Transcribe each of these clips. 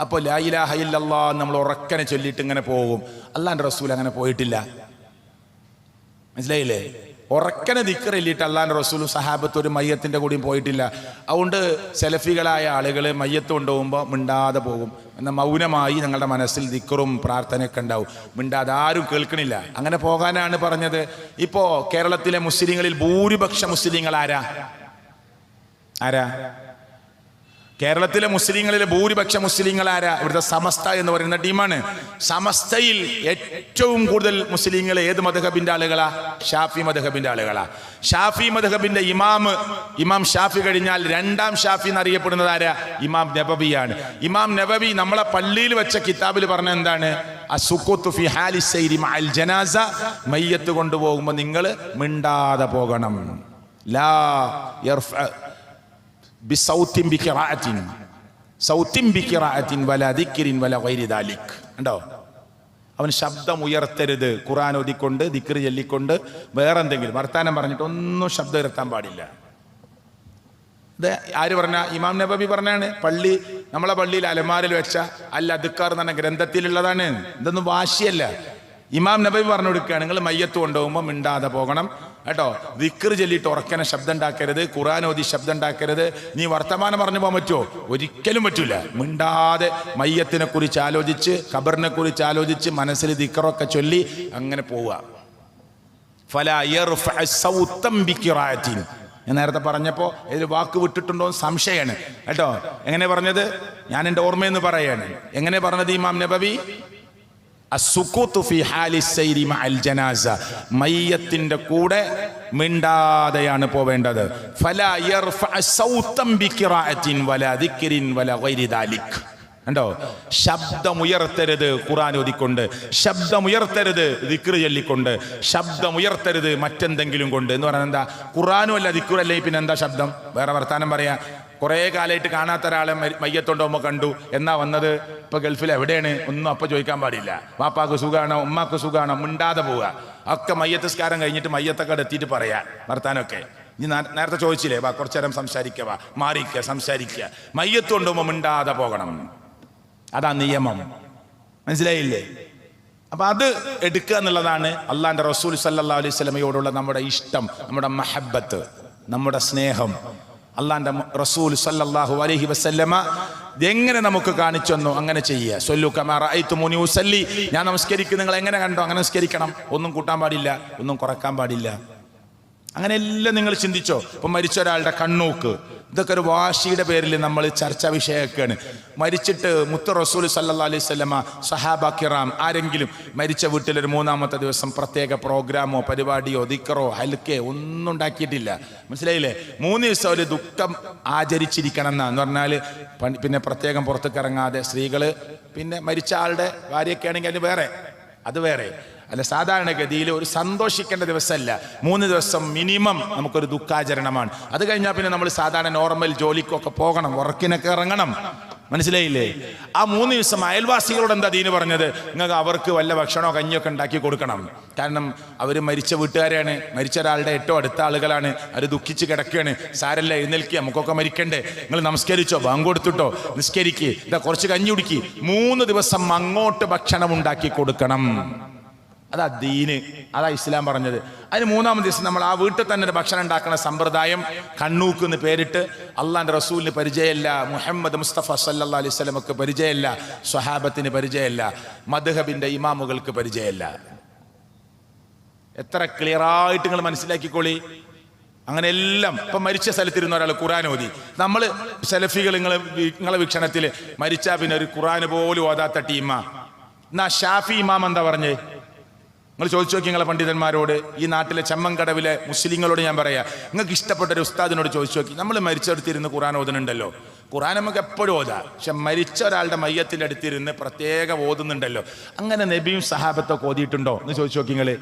അപ്പോൾ ഇലാഹ ഇല്ലല്ലാ നമ്മൾ ഉറക്കനെ ചൊല്ലിയിട്ട് ഇങ്ങനെ പോകും. അള്ളാന്റെ റസൂൽ അങ്ങനെ പോയിട്ടില്ല. മനസ്സിലായില്ലേ? ഉറക്കനെ ദിക്കറില്ലിട്ട് അള്ളാന്റെ റസൂലും സഹാബത്ത് ഒരു മയ്യത്തിന്റെ കൂടിയും പോയിട്ടില്ല. അതുകൊണ്ട് സെലഫികളായ ആളുകൾ മയ്യത്ത് കൊണ്ടുപോകുമ്പോൾ മിണ്ടാതെ പോകും. എന്നാൽ മൗനമായി ഞങ്ങളുടെ മനസ്സിൽ ദിക്കറും പ്രാർത്ഥനയൊക്കെ ഉണ്ടാവും. മിണ്ടാതെ ആരും കേൾക്കണില്ല. അങ്ങനെ പോകാനാണ് പറഞ്ഞത്. ഇപ്പോൾ കേരളത്തിലെ മുസ്ലിങ്ങളിൽ ഭൂരിപക്ഷ മുസ്ലിങ്ങൾ ആരാ? ആരാ? കേരളത്തിലെ മുസ്ലിങ്ങളിലെ ഭൂരിപക്ഷ മുസ്ലിങ്ങൾ ആരാ ഇവിടുത്തെ സമസ്ത എന്ന് പറയുന്ന ടീമാണ്. സമസ്തയിൽ ഏറ്റവും കൂടുതൽ മുസ്ലിങ്ങൾ ഏത് മധഹബിന്റെ ആളുകളാ? ഷാഫി മധഹബിന്റെ ആളുകളാ. ഷാഫി മധഹബിന്റെ ഇമാം ഇമാം ഷാഫി കഴിഞ്ഞാൽ രണ്ടാം ഷാഫി എന്നറിയപ്പെടുന്നത് ആരാ? ഇമാം നബബിയാണ് ഇമാം നബബി നമ്മളെ പള്ളിയിൽ വെച്ച കിതാബിൽ പറഞ്ഞ എന്താണ്? ജനാസ മയ്യത്ത് കൊണ്ടുപോകുമ്പോൾ നിങ്ങൾ മിണ്ടാതെ പോകണം. ലാ ബിസൗത്തിൻ ബിഖിറാഅത്തിൻ സൗത്തിൻ ബിഖിറാഅത്തിൻ വല ദിക്രിൻ വല ഗൈരി ദാലിക് ഉണ്ടോ അവൻ ശബ്ദം ഉയർത്തരുത് ഖുറാൻ ഓതിക്കൊണ്ട് ദിക്ർ ചൊല്ലിക്കൊണ്ട് വേറെ എന്തെങ്കിലും വർത്താനം പറഞ്ഞിട്ട് ഒന്നും ശബ്ദം ഉയർത്താൻ പാടില്ല. ഇത് ആര് പറഞ്ഞ? ഇമാം നബബി പറഞ്ഞാണ്. പള്ളി നമ്മളെ പള്ളിയിൽ അലമാരിൽ വെച്ച അല്ല അതുക്കാർ എന്ന് പറഞ്ഞ ഗ്രന്ഥത്തിലുള്ളതാണ്. ഇതൊന്നും വാശിയല്ല. ഇമാം നബബി പറഞ്ഞു കൊടുക്കുകയാണ്. നിങ്ങൾ മയ്യത്ത് കൊണ്ടുപോകുമ്പോൾ മിണ്ടാതെ പോകണം. കേട്ടോ? ദിക്കർ ചൊല്ലിയിട്ട് ഉറക്കനെ ശബ്ദം ഉണ്ടാക്കരുത് ഖുറാൻ ഓതി ശബ്ദം ഉണ്ടാക്കരുത് നീ വർത്തമാനം പറഞ്ഞു പോകാൻ പറ്റുമോ? ഒരിക്കലും പറ്റൂല. മിണ്ടാതെ മയ്യത്തിനെ കുറിച്ച് ആലോചിച്ച് ഖബറിനെ കുറിച്ച് ആലോചിച്ച് മനസ്സിൽ ദിക്കറൊക്കെ ചൊല്ലി അങ്ങനെ പോവുക. ഞാൻ നേരത്തെ പറഞ്ഞപ്പോൾ ഇതിൽ വാക്ക് വിട്ടിട്ടുണ്ടോ എന്ന് സംശയമാണ്. കേട്ടോ? എങ്ങനെ പറഞ്ഞത്? ഞാൻ എന്റെ ഓർമ്മയെന്ന് പറയാണ്. എങ്ങനെ പറഞ്ഞത് ഇമാം നബവി? മയ്യത്തിന്റെ കൂടെ മിണ്ടാതെയാണ് പോവേണ്ടത്. കണ്ടോ? ശബ്ദമുയർത്തരുത് ഖുറാൻ ഓതിക്കൊണ്ട്. ശബ്ദമുയർത്തരുത് ദിക്ർ ചൊല്ലിക്കൊണ്ട്. ശബ്ദമുയർത്തരുത് മറ്റെന്തെങ്കിലും കൊണ്ട്. എന്ന് പറഞ്ഞാൽ എന്താ? ഖുറാനും അല്ല ദിക്റും അല്ലേ? പിന്നെ എന്താ ശബ്ദം? വേറെ വർത്താനം പറയാ. കുറേ കാലമായിട്ട് കാണാത്ത ഒരാളെ മയ്യത്തോണ്ടോ മയ്യത്തുണ്ടോമ്പോൾ കണ്ടു. എന്നാ വന്നത്? ഇപ്പൊ ഗൾഫിൽ എവിടെയാണ്? ഒന്നും അപ്പൊ ചോദിക്കാൻ പാടില്ല. വാപ്പാക്ക് സുഖാണോ? ഉമ്മാക്ക് സുഖാണോ? മിണ്ടാതെ പോവുക. ഒക്കെ മയ്യത്തസ്കാരം കഴിഞ്ഞിട്ട് മയ്യത്തൊക്കെ എത്തിയിട്ട് പറയാ. വർത്താനൊക്കെ. ഇനി നേരത്തെ ചോദിച്ചില്ലേ? വാ കുറച്ചു നേരം സംസാരിക്കുക വാ. മാറിക്കുക സംസാരിക്കുക മയ്യത്ത് ഉമ്മ മിണ്ടാതെ പോകണം. അതാ നിയമം. മനസ്സിലായില്ലേ? അപ്പൊ അത് എടുക്കുക എന്നുള്ളതാണ് അള്ളാന്റെ റസൂൽ സല്ലാ അലൈഹി സ്വലമയോടുള്ള നമ്മുടെ ഇഷ്ടം നമ്മുടെ മഹബത്ത് നമ്മുടെ സ്നേഹം. അള്ളാന്റെ റസൂൽ സല്ലാഹു അലഹി വസല്ലമ എങ്ങനെ നമുക്ക് കാണിച്ചു തന്നു അങ്ങനെ ചെയ്യുക. സൊല്ലു കമാറു മുസല്ലി ഞാൻ നമസ്കരിക്കും നിങ്ങൾ എങ്ങനെ കണ്ടോ? അങ്ങനെ നമസ്കരിക്കണം. ഒന്നും കൂട്ടാൻ പാടില്ല. ഒന്നും കുറയ്ക്കാൻ പാടില്ല. അങ്ങനെ എല്ലാം നിങ്ങൾ ചിന്തിച്ചോ? ഇപ്പൊ മരിച്ച ഒരാളുടെ കണ്ണൂക്ക്. ഇതൊക്കെ ഒരു വാശിയുടെ പേരിൽ നമ്മൾ ചർച്ചാ വിഷയമൊക്കെയാണ് മരിച്ചിട്ട് മുത്ത റസൂൽ സല്ലാ അലൈഹി സ്വലമ സഹാബ കിറാം ആരെങ്കിലും മരിച്ച വീട്ടിൽ ഒരു മൂന്നാമത്തെ ദിവസം പ്രത്യേക പ്രോഗ്രാമോ പരിപാടിയോ ദിക്കറോ ഹൽക്കേ ഒന്നും ഉണ്ടാക്കിയിട്ടില്ല. മനസ്സിലായില്ലേ? മൂന്ന് ദിവസം ഒരു ദുഃഖം ആചരിച്ചിരിക്കണം എന്നാ. പറഞ്ഞാൽ പിന്നെ പ്രത്യേകം പുറത്തേക്ക് ഇറങ്ങാതെ സ്ത്രീകൾ പിന്നെ മരിച്ച ആളുടെ ഭാര്യയൊക്കെ ആണെങ്കിൽ അതിന് വേറെ. അത് വേറെ. അല്ല സാധാരണഗതിയിൽ ഒരു സന്തോഷിക്കേണ്ട ദിവസമല്ല. മൂന്ന് ദിവസം മിനിമം നമുക്കൊരു ദുഃഖാചരണമാണ്. അത് കഴിഞ്ഞാൽ പിന്നെ നമ്മൾ സാധാരണ നോർമൽ ജോലിക്കൊക്കെ പോകണം വർക്കിനൊക്കെ ഇറങ്ങണം. മനസ്സിലായില്ലേ? ആ മൂന്ന് ദിവസം അയൽവാസികളോട് എന്താ ദീന് പറഞ്ഞത്? നിങ്ങൾക്ക് അവർക്ക് വല്ല ഭക്ഷണമോ കഞ്ഞിയൊക്കെ ഉണ്ടാക്കി കൊടുക്കണം. കാരണം അവർ മരിച്ച വീട്ടുകാരാണ് മരിച്ച ഒരാളുടെ ഏറ്റവും അടുത്ത ആളുകളാണ്. അവർ ദുഃഖിച്ച് കിടക്കുകയാണ്. സാരല്ല എഴുന്നേൽക്കുക നമുക്കൊക്കെ മരിക്കണ്ടേ. നിങ്ങൾ നമസ്കരിച്ചോ? ബാങ്ക് കൊടുത്തിട്ടോ? നിസ്കരിക്കുക ഇതാ കുറച്ച് കഞ്ഞി കുടിക്കി. മൂന്ന് ദിവസം അങ്ങോട്ട് ഭക്ഷണം ഉണ്ടാക്കി കൊടുക്കണം. അതാ ദീന് അതാ ഇസ്ലാം പറഞ്ഞത്. അതിന് മൂന്നാമത് ദിവസം നമ്മൾ ആ വീട്ടിൽ തന്നെ ഒരു ഭക്ഷണം ഉണ്ടാക്കുന്ന സമ്പ്രദായം കണ്ണൂക്ക് എന്ന് പേരിട്ട് അള്ളാന്റെ റസൂലിന് പരിചയമല്ല മുഹമ്മദ് മുസ്തഫ സല്ലാ അലൈഹി സ്വലമക്ക് പരിചയമല്ല സ്വഹാബത്തിന് പരിചയമല്ല മദ്ഹബിന്റെ ഇമാമുകൾക്ക് പരിചയമല്ല. എത്ര ക്ലിയർ ആയിട്ട് നിങ്ങൾ മനസ്സിലാക്കിക്കോളി. അങ്ങനെ എല്ലാം ഇപ്പൊ മരിച്ച സ്ഥലത്തിരുന്ന ഒരാൾ ഖുറാൻ ഓതി. നമ്മൾ സെലഫികൾ നിങ്ങൾ നിങ്ങളെ വീക്ഷണത്തിൽ മരിച്ച പിന്നെ ഒരു ഖുറാൻ പോലും ഓതാത്ത ടീമാ. എന്നാ ഷാഫി ഇമാം എന്താ പറഞ്ഞേ? നിങ്ങൾ ചോദിച്ചു നോക്കി നിങ്ങളെ പണ്ഡിതന്മാരോട് ഈ നാട്ടിലെ ചമ്മൻകടവിലെ മുസ്ലിങ്ങളോട് ഞാൻ പറയാം. നിങ്ങൾക്ക് ഇഷ്ടപ്പെട്ട ഒരു ഉസ്താദിനോട് ചോദിച്ചു നോക്കി. നമ്മൾ മരിച്ചെടുത്തിരുന്ന് ഖുറാൻ ഓതുന്നുണ്ടല്ലോ. ഖുറാൻ നമുക്ക് എപ്പോഴും ഓതാം. പക്ഷെ മരിച്ച ഒരാളുടെ മയ്യത്തിന്റെ അടുത്തിരുന്ന് പ്രത്യേക ഓതുന്നുണ്ടല്ലോ. അങ്ങനെ നബിയും സഹാബത്തൊക്കെ ഓതിയിട്ടുണ്ടോ? എന്ന് ചോദിച്ചു നോക്കി നിങ്ങൾ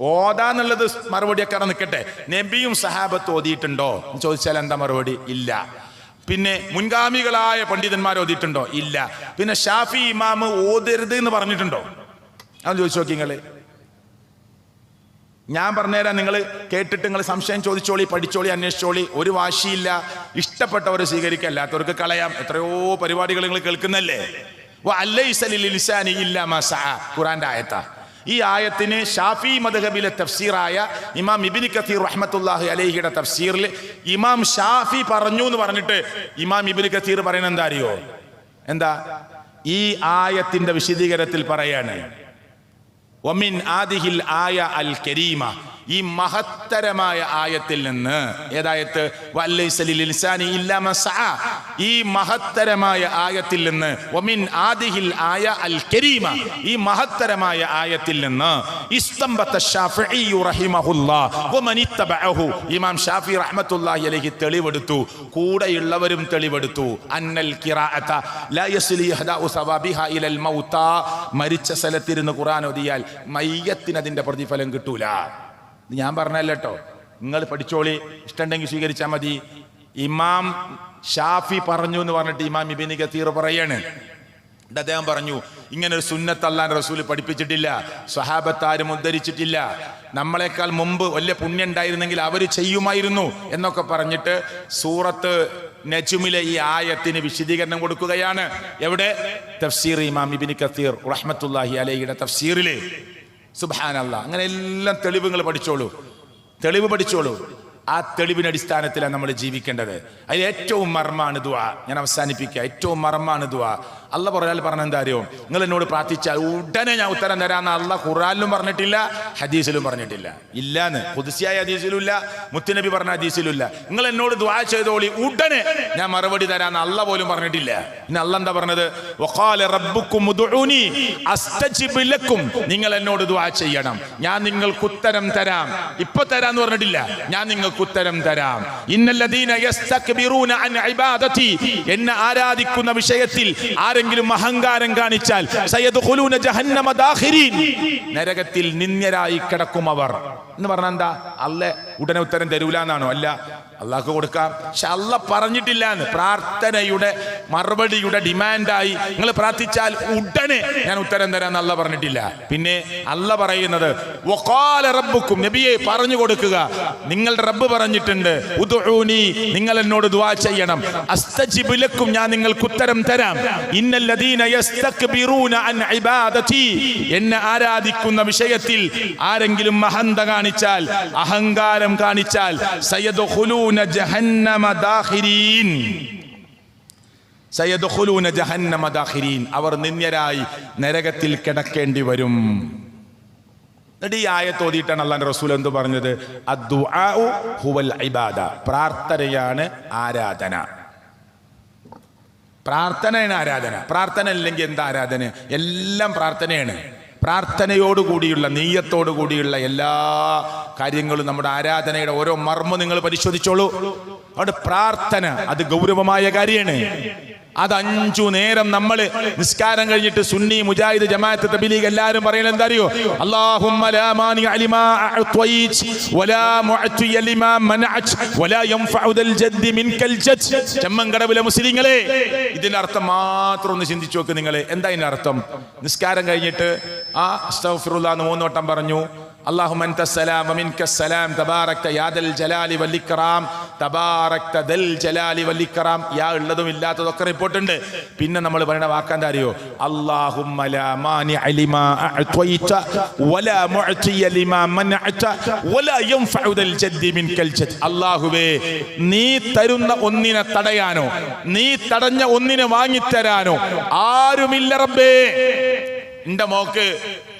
ഓതാന്നുള്ളത് മറുപടിയൊക്കെ നിൽക്കട്ടെ. നബിയും സഹാബത്ത് ഓതിയിട്ടുണ്ടോ? എന്ന് ചോദിച്ചാൽ എന്താ മറുപടി? ഇല്ല. പിന്നെ മുൻഗാമികളായ പണ്ഡിതന്മാർ ഓതിയിട്ടുണ്ടോ? ഇല്ല. പിന്നെ ഷാഫി ഇമാമ് ഓതരുത് എന്ന് പറഞ്ഞിട്ടുണ്ടോ? അത് ചോദിച്ചു നോക്കി നിങ്ങൾ. ഞാൻ പറഞ്ഞുതരാം നിങ്ങൾ കേട്ടിട്ട് നിങ്ങൾ സംശയം ചോദിച്ചോളി പഠിച്ചോളി അന്വേഷിച്ചോളി. ഒരു വാശിയില്ല. ഇഷ്ടപ്പെട്ടവരെ സ്വീകരിക്കുക. അല്ലാത്തവർക്ക് കളയാം. എത്രയോ പരിപാടികൾ നിങ്ങൾ കേൾക്കുന്നല്ലേ. ഖുറാന്റെ ആയത്താ. ഈ ആയത്തിന് ഷാഫി മദ്ഹബിലെ തഫ്സീറായ ഇമാം ഇബിനി കത്തീർ റഹ്മത്തുല്ലാഹി അലഹിയുടെ തഫ്സീറിൽ ഇമാം ഷാഫി പറഞ്ഞു എന്ന് പറഞ്ഞിട്ട് ഇമാം ഇബിനി കത്തീർ പറയുന്നത് എന്താ അറിയോ? എന്താ? ഈ ആയത്തിന്റെ വിശദീകരണത്തിൽ പറയാണ്. ഒമിൻ ആദിഹിൽ ആയ അൽ കരീമ ഈ മഹത്തരമായ ആയത്തിൽ നിന്ന് ഏതായത്ത് ഈ മഹത്തരമായ ആയത്തിൽ നിന്ന് ഒമിൻ ആദിഹിൽ ആയ അൽ കരീമ. ഈ മഹത്തരമായ ആയത്തിൽ നിന്ന് ഇമാം ഷാഫി റഹ്മത്തുല്ലാഹി അലൈഹി തെളിവെടുത്തു കൂടെയുള്ളവരും തെളിവെടുത്തു അന്നൽ മരിച്ച സ്ഥലത്തിരുന്ന് ഖുർആൻ ഓതിയാൽ മയ്യത്തിന് അതിന്റെ പ്രതിഫലം കിട്ടൂല. ഇത് ഞാൻ പറഞ്ഞല്ല കേട്ടോ. നിങ്ങൾ പഠിച്ചോളി ഇഷ്ടമുണ്ടെങ്കിൽ സ്വീകരിച്ചാൽ മതി. ഇമാം ഷാഫി പറഞ്ഞു എന്ന് പറഞ്ഞിട്ട് ഇമാം ഇബിനി കത്തീർ പറയാണ്. എന്നിട്ട് അദ്ദേഹം പറഞ്ഞു ഇങ്ങനെ ഒരു സുന്നത്ത് അല്ലാൻ റസൂൽ പഠിപ്പിച്ചിട്ടില്ല സ്വഹാബത്താരും ഉദ്ധരിച്ചിട്ടില്ല നമ്മളെക്കാൾ മുമ്പ് വലിയ പുണ്യം ഉണ്ടായിരുന്നെങ്കിൽ അവർ ചെയ്യുമായിരുന്നു എന്നൊക്കെ പറഞ്ഞിട്ട് സൂറത്ത് നജുമിലെ ഈ ആയത്തിന് വിശദീകരണം കൊടുക്കുകയാണ്. എവിടെ? തഫ്സീർ ഇമാം ഇബിനി കത്തീർ റഹ്മത്തുല്ലാഹി അലൈഹിയുടെ തഫ്സീറിലെ. സുബാനല്ല അങ്ങനെ എല്ലാം തെളിവുകൾ പഠിച്ചോളൂ. തെളിവ് പഠിച്ചോളൂ. ആ തെളിവിന്റെ അടിസ്ഥാനത്തിലാണ് നമ്മൾ ജീവിക്കേണ്ടത്. അതിൽ ഏറ്റവും മർമ്മാണ് ദുആ. ഞാൻ അവസാനിപ്പിക്കുക ഏറ്റവും മർമ്മാണ് ദുആ. അല്ല പറയാൽ പറഞ്ഞ എന്താ അറിയോ? നിങ്ങൾ എന്നോട് പ്രാർത്ഥിച്ചാൽ ഉടനെ ഞാൻ ഉത്തരം തരാമെന്ന് അല്ല ഖുറാനിലും പറഞ്ഞിട്ടില്ല ഹദീസിലും പറഞ്ഞിട്ടില്ല. ഇല്ലാന്ന്. പുതുസിയായ ഹദീസിലും ഇല്ല മുത്തുനബി പറഞ്ഞ ഹദീസിലും ഇല്ല നിങ്ങൾ എന്നോട് ദ്വാ ചെയ്തോളി ഉടനെ ഞാൻ മറുപടി തരാമെന്ന് അല്ല പോലും പറഞ്ഞിട്ടില്ല. പിന്നെ അല്ല എന്താ പറഞ്ഞത്? നിങ്ങൾ എന്നോട് ദുആ ചെയ്യണം. ഞാൻ നിങ്ങൾക്ക് ഉത്തരം തരാം. ഇപ്പൊ തരാന്ന് പറഞ്ഞിട്ടില്ല. ഞാൻ നിങ്ങൾക്ക് ഉത്തരം തരാം. ഇന്നല്ലദീന എന്നെ ആരാധിക്കുന്ന വിഷയത്തിൽ ആരെങ്കിലും അഹങ്കാരം കാണിച്ചാൽ നരകത്തിൽ നിന്ദ്യരായി കിടക്കും അവർ. എന്ന് പറഞ്ഞാൽ എന്താ? അല്ല ഉടനെ ഉത്തരം തരൂല എന്നാണോ അല്ല. അള്ളാഹ്ക്ക് കൊടുക്കാം. പക്ഷെ അല്ല പറഞ്ഞിട്ടില്ല എന്ന് പ്രാർത്ഥനയുടെ മറുപടിയുടെ ഡിമാൻഡായി നിങ്ങൾ പ്രാർത്ഥിച്ചാൽ ഉടനെ ഞാൻ ഉത്തരം തരാൻ അല്ല പറഞ്ഞിട്ടില്ല. പിന്നെ അല്ല പറയുന്നത് റബ്ബുക്കും നബിയെ പറഞ്ഞു കൊടുക്കുക. നിങ്ങളുടെ റബ്ബ് പറഞ്ഞിട്ടുണ്ട് ഉദൂനി നിങ്ങൾ എന്നോട് ദുആ ചെയ്യണം. അസ്തജിബുലക്കും ഞാൻ നിങ്ങൾക്ക് ഉത്തരം തരാം. ഇന്നല്ലദീന അൻ ഇബാദതി. എന്നെ ആരാധിക്കുന്ന വിഷയത്തിൽ ആരെങ്കിലും മഹന്ത കാണിച്ചാൽ അഹങ്കാരം കാണിച്ചാൽ ജഹന്നമ ജഹന്നമ അവർ നിന്ദ്യരായി നരകത്തിൽ കിടക്കേണ്ടി വരും. എന്നിട്ട് ഓതിയിട്ടാണ് അള്ളാന്റെ റസൂൽ എന്ത് പറഞ്ഞത്? ഹുവൽ ഇബാദ. പ്രാർത്ഥനയാണ് ആരാധന. പ്രാർത്ഥനയാണ് ആരാധന. പ്രാർത്ഥന അല്ലെങ്കിൽ എന്താ ആരാധന? എല്ലാം പ്രാർത്ഥനയാണ്. പ്രാർത്ഥനയോടുകൂടിയുള്ള നീയത്തോടു കൂടിയുള്ള എല്ലാ കാര്യങ്ങളും നമ്മുടെ ആരാധനയുടെ ഓരോ മർമ്മം നിങ്ങൾ പരിശോധിച്ചോളൂ. അവിടെ പ്രാർത്ഥന അത് ഗൗരവമായ കാര്യമാണ്. അത് അഞ്ചു നേരം നമ്മൾ നിസ്കാരം കഴിഞ്ഞിട്ട് സുന്നി മുജാഹിദ് ജമാഅത്ത് തബ്ലീഗ് എല്ലാവരും പറയുന്നത് എന്താ അറിയോ അല്ലാഹുമ്മ ലാ മാനി അലിമാ അഅ്തൈത് വലാ മുഅ്തിയ ലിമാ മനഅത് വലാ യൻഫഉ ദൽ ജദ്ദി മിൻകൽ ജദ്. ചെമ്മൻകടവിലെ മുസ്ലിങ്ങളെ ഇതിന്റെ അർത്ഥം മാത്രം ഒന്ന് ചിന്തിച്ചു നോക്ക് നിങ്ങളെ. എന്താ ഇതിന്റെ അർത്ഥം നിസ്കാരം കഴിഞ്ഞിട്ട് ആ അസ്തഗ്ഫിറുല്ലാഹ് എന്ന് മൂന്ന് വട്ടം പറഞ്ഞു. اللهم انت السلام ومنك السلام تبارك يا ذا الجلال والاكرام تبارك ذا الجلال والاكرام യാ ഉള്ളതും ഇല്ലാത്തതും ഒക്കെ റിപ്പോർട്ട് ഉണ്ട് പിന്നെ നമ്മൾ പറയുന്ന വാക്കാൻ അറിയോ اللهم لا مانع لما اعطيت ولا معطي لما منعت ولا ينفع ذا الجد منك الجد അല്ലാഹുവേ നീ തരുന്ന ഒന്നിനെ തടയാനോ നീ തടഞ്ഞ ഒന്നിനെ വാങ്ങിത്തരാനോ ആരുമില്ല റബ്ബേ എന്റെ മോക്ക്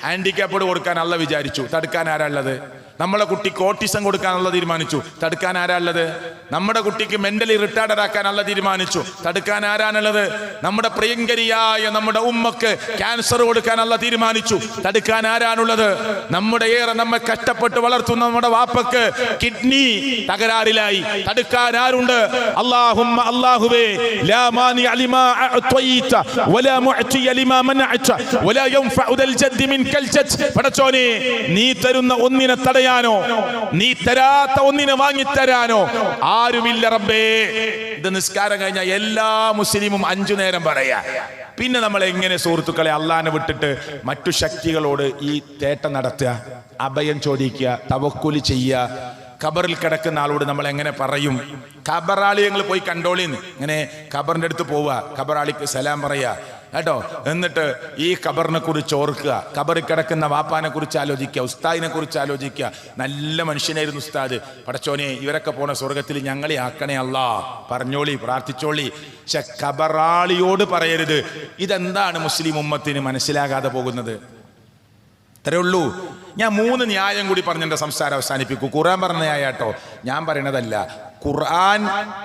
ഹാൻഡിക്യാപ്പോട് കൊടുക്കാൻ അല്ല വിചാരിച്ചു. തടുക്കാൻ ആരാ ഉള്ളത്? നമ്മളെ കുട്ടിക്ക് ഓട്ടിസം കൊടുക്കാനുള്ള തീരുമാനിച്ചു. തടുക്കാൻ ആരാ ഉള്ളത് നമ്മുടെ കുട്ടിക്ക് മെന്റലി റിട്ടയർഡ് ആക്കാനുള്ള തീരുമാനിച്ചു. തടുക്കാൻ ആരാണുള്ളത്? നമ്മുടെ പ്രിയങ്കരിയായ നമ്മുടെ ഉമ്മക്ക് ക്യാൻസർ കൊടുക്കാനുള്ള തീരുമാനിച്ചു. തടുക്കാൻ ആരാണുള്ളത്? നമ്മുടെ ഏറെ നമ്മെ കഷ്ടപ്പെട്ട് വളർത്തുന്ന നമ്മുടെ വാപ്പക്ക് കിഡ്നി തകരാറിലായി. തടുക്കാൻ ആരുണ്ട്? അല്ലാഹുമ്മ അള്ളാഹുവേ നീ തരുന്ന ഒന്നിനെ തടയാനോ നീ തരാത്ത ഒന്നിനെ വാങ്ങിത്തരാനോ? ആരുമില്ല റബ്ബേ. ഇത് നിസ്കാരം കഴിഞ്ഞ എല്ലാ മുസ്ലിമും അഞ്ചു നേരം പറയാ. പിന്നെ നമ്മൾ എങ്ങനെ സുഹൃത്തുക്കളെ അള്ളാനെ വിട്ടിട്ട് മറ്റു ശക്തികളോട് ഈ തേട്ടം നടത്തുക അഭയം ചോദിക്കുക തവക്കുലി ചെയ്യുക ഖബറിൽ കിടക്കുന്ന ആളോട് നമ്മൾ എങ്ങനെ പറയും? ഖബറാളി ഞങ്ങൾ പോയി കണ്ടോളിന്ന്. ഇങ്ങനെ ഖബറിന്റെ അടുത്ത് പോവുക ഖബറാളിക്ക് സലാം പറയുക കേട്ടോ? എന്നിട്ട് ഈ ഖബറിനെ കുറിച്ച് ഓർക്കുക. ഖബറിൽ കിടക്കുന്ന വാപ്പാനെ കുറിച്ച് ആലോചിക്കുക ഉസ്താദിനെ കുറിച്ച് ആലോചിക്കുക. നല്ല മനുഷ്യനായിരുന്നു ഉസ്താദ്. പടച്ചോനെ ഇവരൊക്കെ പോണ സ്വർഗത്തിൽ ഞങ്ങളെ ആക്കണേ അല്ല. പറഞ്ഞോളി പ്രാർത്ഥിച്ചോളി. പക്ഷെ ഖബറാളിയോട് പറയരുത്. ഇതെന്താണ് മുസ്ലിം ഉമ്മത്തിന് മനസ്സിലാകാതെ പോകുന്നത്? ഇത്രേ ഉള്ളൂ. ഞാൻ മൂന്ന് ന്യായം കൂടി പറഞ്ഞെന്റെ സംസാരം അവസാനിപ്പിക്കൂ. ഖുർആൻ പറഞ്ഞ ന്യായാട്ടോ ഞാൻ പറയണതല്ല. ഖുർആൻ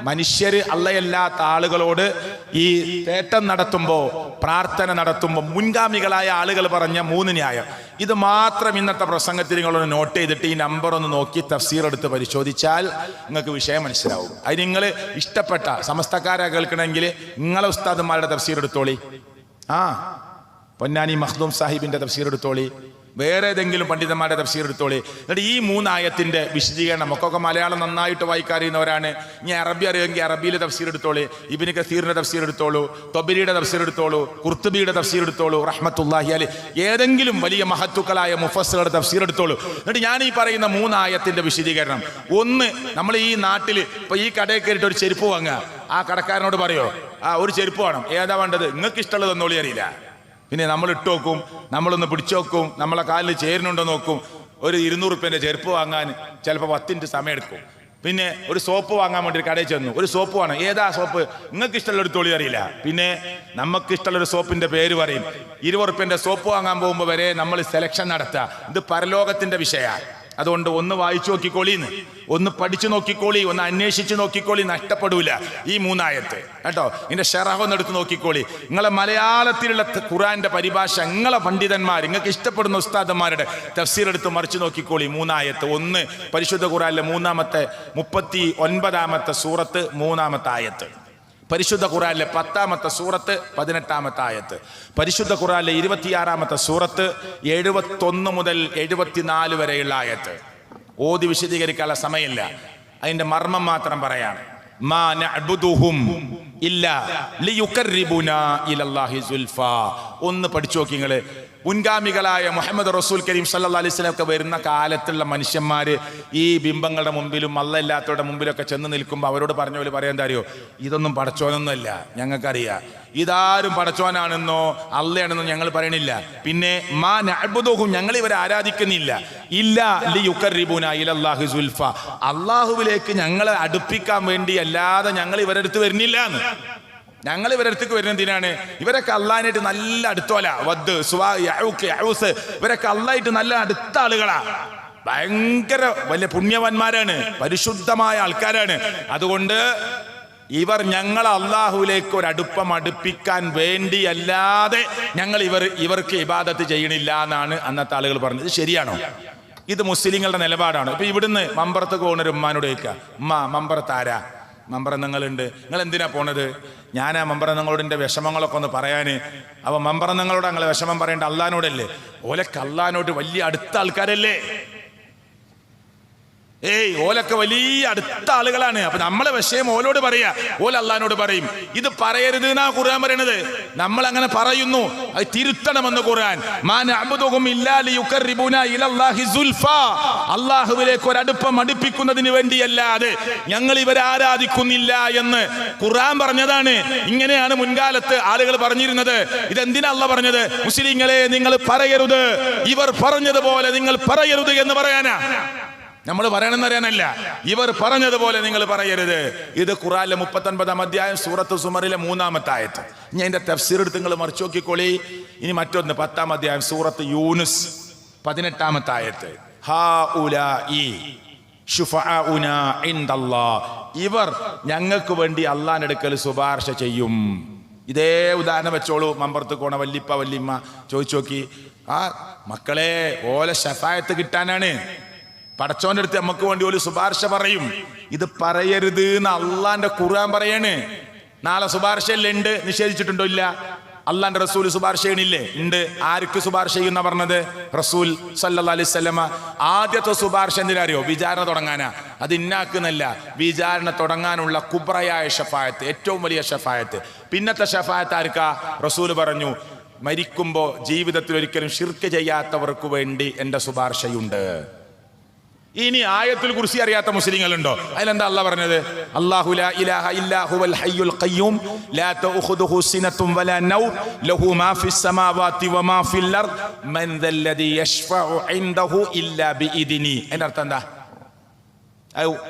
മനുഷ്യർ അള്ളയല്ലാത്ത ആളുകളോട് ഈ തേട്ടം നടത്തുമ്പോൾ പ്രാർത്ഥന നടത്തുമ്പോൾ മുൻഗാമികളായ ആളുകൾ പറഞ്ഞ മൂന്ന് ന്യായം. ഇത് മാത്രം ഇന്നത്തെ പ്രസംഗത്തിൽ നിങ്ങളൊന്ന് നോട്ട് ചെയ്തിട്ട് ഈ നമ്പർ ഒന്ന് നോക്കി തഫ്സീർ എടുത്ത് പരിശോധിച്ചാൽ നിങ്ങൾക്ക് വിഷയം മനസ്സിലാവും. അത് നിങ്ങൾ ഇഷ്ടപ്പെട്ട സമസ്തക്കാരെ കേൾക്കണമെങ്കിൽ നിങ്ങളെ ഉസ്താദന്മാരുടെ തഫ്സീർ എടുത്തോളി. ആ പൊന്നാനി മഹ്ദൂം സാഹിബിന്റെ തഫ്സീർ എടുത്തോളി. വേറെ ഏതെങ്കിലും പണ്ഡിതന്മാരെ തഫ്സീർ എടുത്തോളി. എന്നിട്ട് ഈ മൂന്നായത്തിന്റെ വിശദീകരണം നമുക്കൊക്കെ മലയാളം നന്നായിട്ട് വായിക്കാറിയുന്നവരാണ്. ഇനി അറബി അറിയുമെങ്കിൽ അറബിയിലെ തഫ്സീർ എടുത്തോളി ഇബിന് കസീറിന്റെ തഫ്സീർ എടുത്തോളൂ തൊബിലിയുടെ തഫ്സീർ എടുത്തോളൂ കുർത്തുബിയുടെ തഫ്സീർ എടുത്തോളൂ റഹ്മത്തുല്ലാഹി അലി ഏതെങ്കിലും വലിയ മഹത്തുക്കളായ മുഫസ്സുകളുടെ തഫ്സീർ എടുത്തോളൂ. എന്നിട്ട് ഞാൻ ഈ പറയുന്ന മൂന്നായത്തിന്റെ വിശദീകരണം. ഒന്ന് നമ്മൾ ഈ നാട്ടിൽ ഇപ്പൊ ഈ കടയിൽ കയറിയിട്ട് ഒരു ചെരുപ്പ് വാങ്ങുക. ആ കടക്കാരനോട് പറയോ ആ ഒരു ചെരുപ്പ് വേണം. ഏതാ വേണ്ടത്? നിങ്ങൾക്ക് ഇഷ്ടമുള്ളത് ഒന്നോളി അറിയില്ല. പിന്നെ നമ്മൾ ഇട്ട് നോക്കും നമ്മളൊന്ന് പിടിച്ചു നോക്കും നമ്മളെ കാലിൽ ചേരുന്നുണ്ടോ നോക്കും. ഒരു ഇരുന്നൂറ് റുപ്യന്റെ ചെരുപ്പ് വാങ്ങാൻ ചിലപ്പോൾ പത്തിന്റെ സമയം എടുക്കും പിന്നെ ഒരു സോപ്പ് വാങ്ങാൻ വേണ്ടി ഒരു കടയിൽ ചെന്നു. ഒരു സോപ്പ് വേണം. ഏതാ സോപ്പ്? നിങ്ങൾക്ക് ഇഷ്ടമുള്ള ഒരു തൊളി അറിയില്ല. പിന്നെ നമുക്ക് ഇഷ്ടമുള്ള ഒരു സോപ്പിന്റെ പേര് പറയും. ഇരുപത് റുപ്യന്റെ സോപ്പ് വാങ്ങാൻ പോകുമ്പോൾ വരെ നമ്മൾ സെലക്ഷൻ നടത്തുക. ഇത് പരലോകത്തിന്റെ വിഷയമാണ്. അതുകൊണ്ട് ഒന്ന് വായിച്ചു നോക്കിക്കോളിന്ന്. ഒന്ന് പഠിച്ചു നോക്കിക്കോളി ഒന്ന് അന്വേഷിച്ച് നോക്കിക്കോളി നഷ്ടപ്പെടൂല. ഈ മൂന്നായത്ത്. കേട്ടോ? ഇതിന്റെ ഷെറഹൊന്ന് എടുത്ത് നോക്കിക്കോളി. നിങ്ങളെ മലയാളത്തിലുള്ള ഖുറാന്റെ പരിഭാഷ നിങ്ങളെ പണ്ഡിതന്മാർ നിങ്ങൾക്ക് ഇഷ്ടപ്പെടുന്ന ഉസ്താദന്മാരുടെ തഫ്സീർ എടുത്ത് മറിച്ച് നോക്കിക്കോളി. മൂന്നായത്ത്. ഒന്ന് പരിശുദ്ധ ഖുറാനിലെ മൂന്നാമത്തെ മുപ്പത്തി ഒൻപതാമത്തെ സൂറത്ത് മൂന്നാമത്തെ ആയത്ത്. പരിശുദ്ധ ഖുറാനിലെ പത്താമത്തെ സൂറത്ത് പതിനെട്ടാമത്തെ ആയത്ത്. പരിശുദ്ധ ഖുറാനിലെ ഇരുപത്തിയാറാമത്തെ സൂറത്ത് എഴുപത്തൊന്ന് മുതൽ എഴുപത്തിനാല് വരെയുള്ള ആയത്ത്. ഓതി വിശദീകരിക്കാനുള്ള സമയമില്ല. അതിന്റെ മർമ്മം മാത്രം പറയാണ് ഒന്ന് പഠിച്ചു നോക്കി നിങ്ങൾ. മുൻഗാമികളായ മുഹമ്മദ് റസൂൽ കരീം സല്ലാ ഒക്കെ വരുന്ന കാലത്തുള്ള മനുഷ്യന്മാര് ഈ ബിംബങ്ങളുടെ മുമ്പിലും അല്ലല്ലാത്തവരുടെ മുമ്പിലൊക്കെ ചെന്ന് നിൽക്കുമ്പോൾ അവരോട് പറഞ്ഞ പോലെ പറയാൻ അറിയോ? ഇതൊന്നും പടച്ചോനൊന്നുമല്ല. ഞങ്ങൾക്കറിയാം. ഇതാരും പടച്ചോനാണെന്നോ അല്ലയാണെന്നോ ഞങ്ങൾ പറയണില്ല. പിന്നെ മാ നഅ്ബുദുഹും ഞങ്ങൾ ഇവരെ ആരാധിക്കുന്നില്ല. ഇല്ല ലിയുഖർരിബുന ഇലല്ലാഹി സുൽഫ. അള്ളാഹുവിലേക്ക് ഞങ്ങളെ അടുപ്പിക്കാൻ വേണ്ടി അല്ലാതെ ഞങ്ങൾ ഇവരെടുത്ത് വരുന്നില്ല എന്ന്. ഞങ്ങൾ ഇവരടുത്തേക്ക് വരുന്ന എന്തിനാണ്? ഇവരൊക്കെ അള്ളാനായിട്ട് നല്ല അടുത്തോല. വദ് സുവാ യഹൂസ് ഇവരൊക്കെ അള്ളായിട്ട് നല്ല അടുത്ത ആളുകളാ ഭയങ്കര വലിയ പുണ്യവന്മാരാണ്. പരിശുദ്ധമായ ആൾക്കാരാണ്. അതുകൊണ്ട് ഇവർ ഞങ്ങൾ അള്ളാഹുവിലേക്ക് ഒരു അടുപ്പം അടുപ്പിക്കാൻ വേണ്ടിയല്ലാതെ ഞങ്ങൾ ഇവർ ഇവർക്ക് ഇബാദത്ത് ചെയ്യണില്ല എന്നാണ് അന്നത്തെ ആളുകൾ പറഞ്ഞത്. ശരിയാണോ? ഇത് മുസ്ലിങ്ങളുടെ നിലപാടാണ്? ഇപ്പൊ ഇവിടുന്ന് മമ്പറത്ത് പോകുന്ന ഒരു ഉമ്മാനോട് ചോദിക്കുക ഉമ്മ മമ്പറത്ത് ആരാ? മമ്പറന്നങ്ങളുണ്ട് നിങ്ങൾ എന്തിനാ പോണത്? ഞാൻ ആ മമ്പറന്നങ്ങളോടിന്റെ വിഷമങ്ങളൊക്കെ ഒന്ന് പറയാന്. അപ്പൊ മമ്പറന്നങ്ങളോട് ഞങ്ങൾ വിഷമം പറയേണ്ട അള്ളഹാനോടല്ലേ ഓലക്ക് അള്ളഹാനോട് വലിയ അടുത്ത ആൾക്കാരല്ലേ? ഏയ് ഓലൊക്കെ വലിയ അടുത്ത ആളുകളാണ്. അപ്പൊ നമ്മളെ വിഷയം ഓലോട് പറയാ. ഓല അള്ളഹാനോട് പറയും. ഇത് പറയരുത് എന്നാ ഖുർആൻ പറയണത്. നമ്മൾ അങ്ങനെ പറയുന്നു. അത് തിരുത്തണമെന്ന് ഖുർആൻ. അള്ളാഹുവിലേക്ക് ഒരടുപ്പം അടുപ്പം അടുപ്പിക്കുന്നതിന് വേണ്ടിയല്ലാതെ ഞങ്ങൾ ഇവരെ ആരാധിക്കുന്നില്ല എന്ന് ഖുർആൻ പറഞ്ഞതാണ്. ഇങ്ങനെയാണ് മുൻകാലത്ത് ആളുകൾ പറഞ്ഞിരുന്നത്. ഇതെന്തിനാ അല്ല പറഞ്ഞത്? മുസ്ലിങ്ങളെ നിങ്ങൾ പറയരുത്. ഇവർ പറഞ്ഞതുപോലെ നിങ്ങൾ പറയരുത് എന്ന് പറയാനാ. നമ്മൾ പറയണമെന്ന് അറിയാനല്ല. ഇവർ പറഞ്ഞതുപോലെ നിങ്ങൾ പറയരുത്. ഇത് ഖുറാനിലെ മുപ്പത്തൊൻപതാം അധ്യായം സൂറത്ത് സുമറിലെ മൂന്നാമത്തെ ആയത്ത് ഞാൻ എന്റെ തഫ്സീർ എടുത്ത് നിങ്ങൾ മറിച്ചു നോക്കിക്കോളി. ഇനി മറ്റൊന്ന് പത്താം അധ്യായം സൂറത്ത് യൂനുസ് പതിനെട്ടാമത്തെ ആയത്ത് ഹാ ശുഫഅഉന ഇൻദല്ലാഹ്. ഇവർ ഞങ്ങൾക്ക് വേണ്ടി അള്ളാഹിനെടുക്കൽ ശുപാർശ ചെയ്യും. ഇതേ ഉദാഹരണം വെച്ചോളൂ. മമ്പറത്ത് കോണ വല്ലിപ്പ വല്ലിമ്മ ചോദിച്ചു നോക്കി. ആ മക്കളെ ഓല ഷഫായത്ത് കിട്ടാനാണ്. പടച്ചോന്റെ അടുത്ത് നമുക്ക് വേണ്ടി ഒരു ശുപാർശ പറയും. ഇത് പറയരുത് എന്ന് അള്ളാന്റെ ഖുർആൻ പറയാണ്. നാളെ ശുപാർശയല്ലേ ഉണ്ട്. നിഷേധിച്ചിട്ടുണ്ടോ? ഇല്ല. അള്ളാന്റെ റസൂൽ ശുപാർശ ചെയ്യണില്ലേ? ഉണ്ട്. ആർക്ക് ശുപാർശ ചെയ്യുന്ന പറഞ്ഞത്? റസൂൽ സല്ലാ അലൈഹി സ്വലമ ആദ്യത്തെ ശുപാർശ എന്തിനറിയോ? വിചാരണ തുടങ്ങാനാ. അത് ഇന്നാക്കുന്നല്ല. വിചാരണ തുടങ്ങാനുള്ള കുബ്രയായ ഷഫായത്ത്. ഏറ്റവും വലിയ ഷഫായത്ത്. പിന്നത്തെ ഷഫായത്ത് ആർക്കാ? റസൂൽ പറഞ്ഞു മരിക്കുമ്പോൾ ജീവിതത്തിൽ ഒരിക്കലും ഷിർക്ക് ചെയ്യാത്തവർക്ക് വേണ്ടി എന്റെ ശുപാർശയുണ്ട്. ഇനി ആയത്തിൽ കുറിച്ച് അറിയാത്ത മുസ്ലിങ്ങളുണ്ടോ? അതിലെന്താ അല്ല പറഞ്ഞത്? അല്ലാഹു ലാ ഇലാഹ ഇല്ലാ ഹയ്യുൽ ഖയ്യൂം. ലാ തഅഖുദുഹു സിനത്തും വലാ നൗം. ലഹു മാ ഫിസ് വമാ ഫിൽ അർദ്. മൻ ദല്ലദി യശ്ഫഉ ഇൻദഹു ഇല്ലാ ബിഇദ്നി. അതിന്റെ അർത്ഥം എന്താ?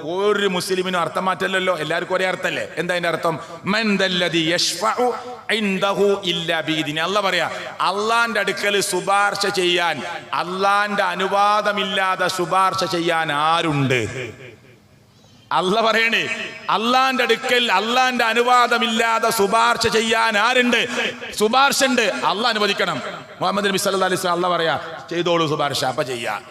ഒരു മുസ്ലിമിനും അർത്ഥം എല്ലാവർക്കും ഒരേ അർത്ഥല്ലേ? എന്താ അതിന്റെ അർത്ഥം? അല്ലാഹ് പറയാ അള്ളാന്റെ അടുക്കൽ ശുപാർശ ചെയ്യാൻ അള്ളാന്റെ അനുവാദമില്ലാതെ ശുപാർശ ചെയ്യാൻ ആരുണ്ട്? അല്ല പറയണേ അള്ളാന്റെ അടുക്കൽ അള്ളാന്റെ അനുവാദമില്ലാതെ ശുപാർശ ചെയ്യാൻ ആരുണ്ട്? ശുപാർശ ഉണ്ട്. അള്ള അനുവദിക്കണം. മുഹമ്മദ് നബി വസല്ലം അല്ല പറയാ ചെയ്തോളൂ ശുപാർശ അപ്പൊ ചെയ്യാ.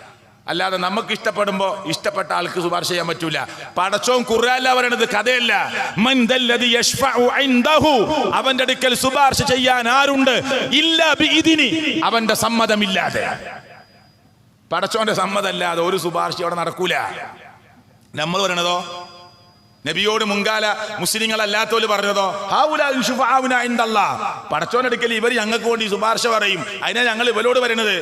അല്ലാതെ നമുക്ക് ഇഷ്ടപ്പെടുമ്പോ ഇഷ്ടപ്പെട്ട ആൾക്ക് ശുപാർശ ചെയ്യാൻ പറ്റൂല. പടച്ചോൻ കുറയല്ല പറയണത് കഥയല്ല. അവന്റെ അടുക്കൽ ശുപാർശ ചെയ്യാൻ ആരുണ്ട്? ഇല്ല ബിഇദ്നി. അവന്റെ സമ്മതമില്ലാതെ. പടച്ചോന്റെ സമ്മതമല്ലാതെ ഒരു ശുപാർശ അവിടെ നടക്കൂല. നമ്മൾ പറയണതോ? നബിയോട് മുൻകാല മുസ്ലിങ്ങളല്ലാത്തോൽ പറഞ്ഞതോ. പടച്ചോനടുക്കൽ ഇവർ ഞങ്ങൾക്ക് വേണ്ടി ശുപാർശ പറയും. അതിനാ ഞങ്ങൾ ഇവരോട് പറയണത്.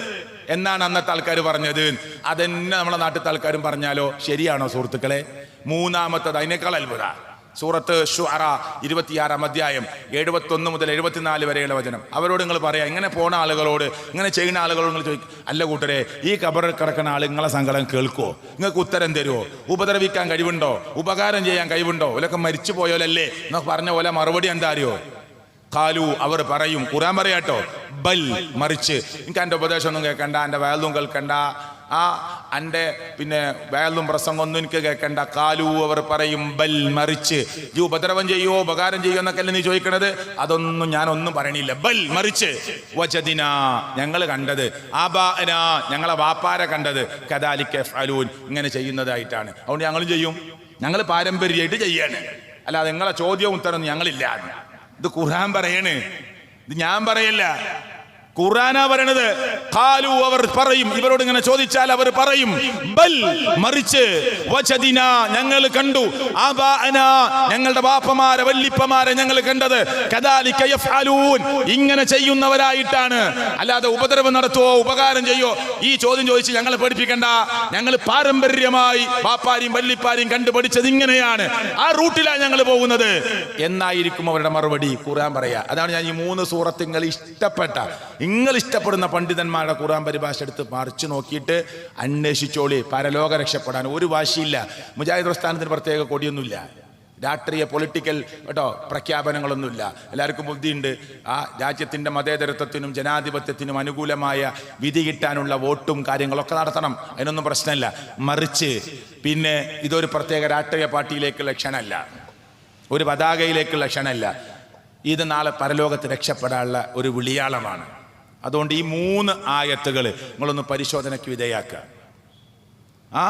എന്നാണ് അന്നത്തെ ആൾക്കാർ പറഞ്ഞത്. അതെന്നെ നമ്മളെ നാട്ടിലത്തെ ആൾക്കാരും പറഞ്ഞാലോ? ശരിയാണോ സുഹൃത്തുക്കളെ? മൂന്നാമത്തത് അതിനേക്കാൾ അത്ഭുത. സൂറത്ത് ഷുഅറ ഇരുപത്തിയാറാം അധ്യായം എഴുപത്തൊന്ന് മുതൽ എഴുപത്തിനാല് വരെയുള്ള വചനം. അവരോട് നിങ്ങൾ പറയാം ഇങ്ങനെ പോണ ആളുകളോട് ഇങ്ങനെ ചെയ്യുന്ന ആളുകളോട് നിങ്ങൾ ചോദിക്കും അല്ല കൂട്ടരെ ഈ കബറിൽ കിടക്കുന്ന ആൾ നിങ്ങളെ സങ്കടം കേൾക്കുമോ നിങ്ങൾക്ക് ഉത്തരം തരുമോ ഉപദ്രവിക്കാൻ കഴിവുണ്ടോ? ഉപകാരം ചെയ്യാൻ കഴിവുണ്ടോ? ഇവരൊക്കെ മരിച്ചു പോയോലല്ലേ എന്നൊക്കെ പറഞ്ഞ പോലെ മറുപടി എന്താ അറിയോ? കാലു അവർ പറയും ഖുറാൻ പറയാട്ടോ ബൽ മറിച്ച്. എനിക്ക് എന്റെ ഉപദേശമൊന്നും കേൾക്കണ്ട എന്റെ വയലും കേൾക്കണ്ട. ആ എന്റെ പിന്നെ വയലും പ്രസംഗമൊന്നും എനിക്ക് കേൾക്കണ്ട. കാലു അവർ പറയും ബൽ മറിച്ച്. ഈ ഉപദ്രവം ചെയ്യോ ഉപകാരം ചെയ്യോ എന്നൊക്കെ അല്ലേ നീ ചോദിക്കണത്? അതൊന്നും ഞാനൊന്നും പറയണില്ല. ബൽ മറിച്ച്. വചദിന ഞങ്ങൾ കണ്ടത്. ആബാന ഞങ്ങളെ വാപ്പാര കണ്ടത്. കദാലിക്ക ഫലൂൻ ഇങ്ങനെ ചെയ്യുന്നതായിട്ടാണ്. അതുകൊണ്ട് ഞങ്ങളും ചെയ്യും. ഞങ്ങൾ പാരമ്പര്യമായിട്ട് ചെയ്യാണ്. അല്ലാതെ നിങ്ങളെ ചോദ്യവും ഉത്തരം ഞങ്ങളില്ല ഇത് ഖുർആൻ പറയണ്. ഇത് ഞാൻ പറയല്ല. ഖുർആനാ പറയണത് ഖാലു അവർ പറയും. ഇവരോട് ഇങ്ങനെ ചോദിച്ചാൽ അവർ പറയും ബൽ മറിച്ച് വചദിന ഞങ്ങൾ കണ്ടു. ആബാഅന ഞങ്ങളുടെ ബാപ്പമാരെ വല്ലിപ്പമാരെ ഞങ്ങൾ കണ്ടത്. കദാലിക യഫ്അലൂൻ. ഇങ്ങനെ ചെയ്യുന്നവരായിട്ടാണ്. അല്ലാതെ ഉപദ്രവം നടത്തുവോ ഉപകാരം ചെയ്യോ? ഈ ചോദ്യം ചോദിച്ച് ഞങ്ങളെ പഠിപ്പിക്കണ്ട ഞങ്ങൾ പാരമ്പര്യമായി ബാപ്പാരെയും വല്ലിപ്പാരെയും കണ്ടു പഠിച്ചത് ഇങ്ങനെയാണ്. ആ റൂട്ടിലാണ് ഞങ്ങൾ പോകുന്നത്. എന്നായിരിക്കും അവരുടെ മറുപടി ഖുർആൻ പറയാ. അതാണ് ഞാൻ ഈ മൂന്ന് സൂറത്തുകൾ ഇഷ്ടപ്പെട്ട നിങ്ങൾ ഇഷ്ടപ്പെടുന്ന പണ്ഡിതന്മാരുടെ ഖുർആൻ പരിഭാഷ എടുത്ത് മറിച്ചു നോക്കിയിട്ട് അന്വേഷിച്ചോളി പരലോക രക്ഷപ്പെടാൻ. ഒരു വാശിയില്ല. മുജാഹിദ് പ്രസ്ഥാനത്തിന് പ്രത്യേക കൊടിയൊന്നുമില്ല. രാഷ്ട്രീയ പൊളിറ്റിക്കൽ കേട്ടോ പ്രഖ്യാപനങ്ങളൊന്നുമില്ല. എല്ലാവർക്കും ബുദ്ധിയുണ്ട്. ആ രാജ്യത്തിന്റെ മതേതരത്വത്തിനും ജനാധിപത്യത്തിനും അനുകൂലമായ വിധി കിട്ടാനുള്ള വോട്ടും കാര്യങ്ങളൊക്കെ നടത്തണം. അതിനൊന്നും പ്രശ്നമില്ല. മറിച്ച് പിന്നെ ഇതൊരു പ്രത്യേക രാഷ്ട്രീയ പാർട്ടിയിലേക്കുള്ള ക്ഷണമല്ല ഒരു പതാകയിലേക്കുള്ള ക്ഷണമല്ല ഇത് നാളെ പരലോകത്ത് രക്ഷപ്പെടാനുള്ള ഒരു വിളിയാളമാണ്. അതുകൊണ്ട് ഈ മൂന്ന് ആയത്തുകൾ നിങ്ങളൊന്ന് പരിശോധനയ്ക്ക് വിധേയാക്കുക ആ?